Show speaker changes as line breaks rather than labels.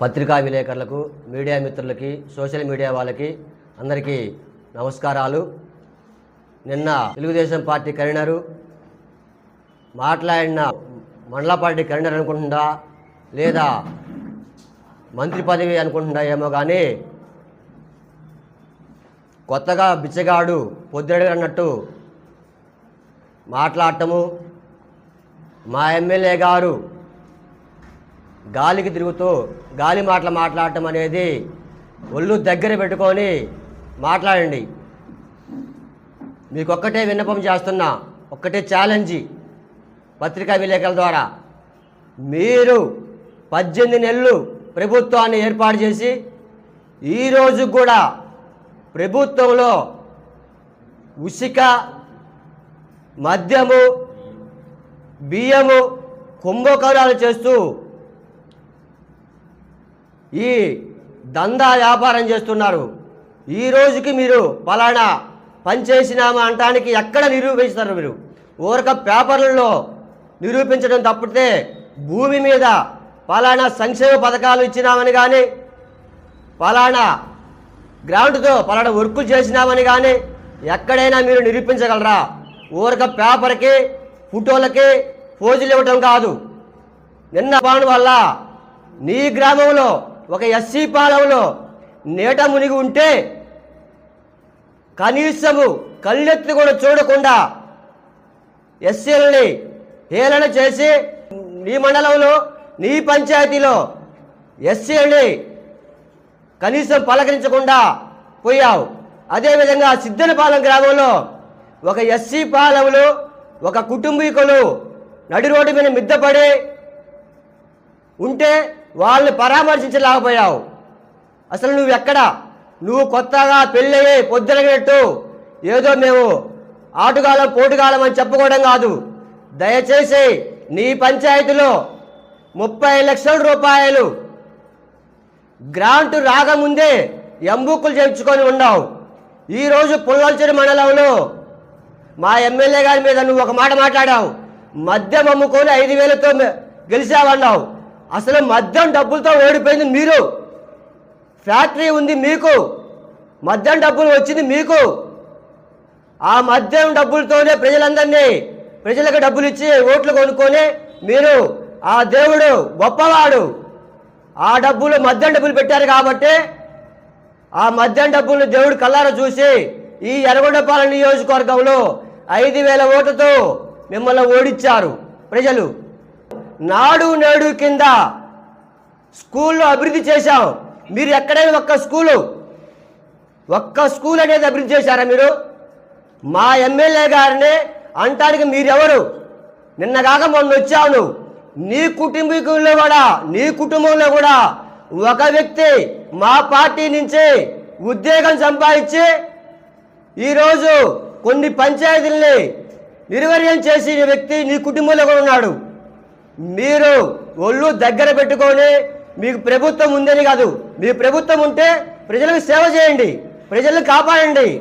పత్రికా విలేకరులకు మీడియా మిత్రులకి సోషల్ మీడియా వాళ్ళకి అందరికీ నమస్కారాలు. నిన్న తెలుగుదేశం పార్టీ కన్వీనరు మాట్లాడిన మండల పార్టీ కన్వీనర్ అనుకుంటుందా లేదా మంత్రి పదవి అనుకుంటుందా ఏమో కానీ కొత్తగా బిచ్చగాడు పొద్దుడు అన్నట్టు మాట్లాడటము మా ఎమ్మెల్యే గారు గాలికి తిరుగుతూ గాలి మాటలు మాట్లాడటం అనేది ఒళ్ళు దగ్గర పెట్టుకొని మాట్లాడండి. మీకు ఒక్కటే విన్నపం చేస్తున్నా ఒక్కటే ఛాలెంజీ పత్రికా విలేకరుల ద్వారా. మీరు పద్దెనిమిది నెలలు ప్రభుత్వాన్ని ఏర్పాటు చేసి ఈరోజు కూడా ప్రభుత్వంలో ఉసిక మద్యము బియ్యము కుంభకారాలు చేస్తూ ఈ దందా వ్యాపారం చేస్తున్నారు. ఈ రోజుకి మీరు పలానా పని చేసినామా అంటానికి ఎక్కడ నిరూపిస్తారు మీరు? ఊరక పేపర్లలో నిరూపించడం తప్పితే భూమి మీద పలానా సంక్షేమ పథకాలు ఇచ్చినామని కానీ పలానా గ్రౌండ్తో పలానా వర్కులు చేసినామని కానీ ఎక్కడైనా మీరు నిరూపించగలరా? ఊరక పేపర్కి ఫోటోలకి ఫోజులు ఇవ్వటం కాదు. నిన్న పాను వల్ల నీ గ్రామంలో ఒక ఎస్సీ పాలెంలో నీట మునిగి ఉంటే కనీసము కళ్ళెత్తి కూడా చూడకుండా ఎస్సీలని హేళన చేసి నీ మండలంలో నీ పంచాయతీలో ఎస్సీలని కనీసం పలకరించకుండా పోయావు. అదేవిధంగా సిద్ధనపాలెం గ్రామంలో ఒక ఎస్సీ పాలెంలో ఒక కుటుంబీకులు నడి రోడ్డు మీద మిద్దపడి ఉంటే వాళ్ళని పరామర్శించలేకపోయావు. అసలు నువ్వు ఎక్కడ? నువ్వు కొత్తగా పెళ్ళయ్యి పొద్దునగినట్టు ఏదో మేము ఆటుగాలం పోటుగాలం అని చెప్పుకోవడం కాదు. దయచేసి నీ పంచాయతీలో ముప్పై లక్షల రూపాయలు గ్రాంట్ రాకముందే ఎంబుక్కులు చేయించుకొని ఉన్నావు ఈరోజు పుల్లల్చెరు మండలంలో మా ఎమ్మెల్యే గారి మీద నువ్వు ఒక మాట మాట్లాడావు. మద్యం అమ్ముకొని ఐదు వేలతో గెలిచావన్నావు. అసలు మద్యం డబ్బులతో ఓడిపోయింది మీరు. ఫ్యాక్టరీ ఉంది మీకు. మద్యం డబ్బులు వచ్చింది మీకు. ఆ మద్యం డబ్బులతోనే ప్రజలందరినీ ప్రజలకు డబ్బులు ఇచ్చి ఓట్లు కొనుక్కొని మీరు ఆ దేవుడు గొప్పవాడు. ఆ డబ్బులు మద్యం డబ్బులు పెట్టారు కాబట్టి ఆ మద్యం డబ్బులు దేవుడు కల్లారా చూసి ఈ ఎర్రగొండపాలెం నియోజకవర్గంలో ఐదు వేల ఓట్లతో మిమ్మల్ని ఓడించారు ప్రజలు. నాడు నేడు కింద స్కూల్లో అభివృద్ధి చేశాం. మీరు ఎక్కడైనా ఒక్క స్కూలు ఒక్క స్కూల్ అనేది అభివృద్ధి చేశారా మీరు? మా ఎమ్మెల్యే గారిని అంటానికి మీరెవరు? నిన్నగాక మొన్న వచ్చావు నువ్వు నీ కుటుంబీకుల్లో కూడా నీ కుటుంబంలో కూడా ఒక వ్యక్తి మా పార్టీ నుంచి ఉద్యోగం సంపాదించి ఈరోజు కొన్ని పంచాయతీల్ని నిర్వహణ చేసిన వ్యక్తి నీ కుటుంబంలో కూడా ఉన్నాడు. మీరు ఒళ్ళు దగ్గర పెట్టుకొని మీకు ప్రభుత్వం ఉందని కాదు. మీ ప్రభుత్వం ఉంటే ప్రజలకు సేవ చేయండి. ప్రజలను కాపాడండి.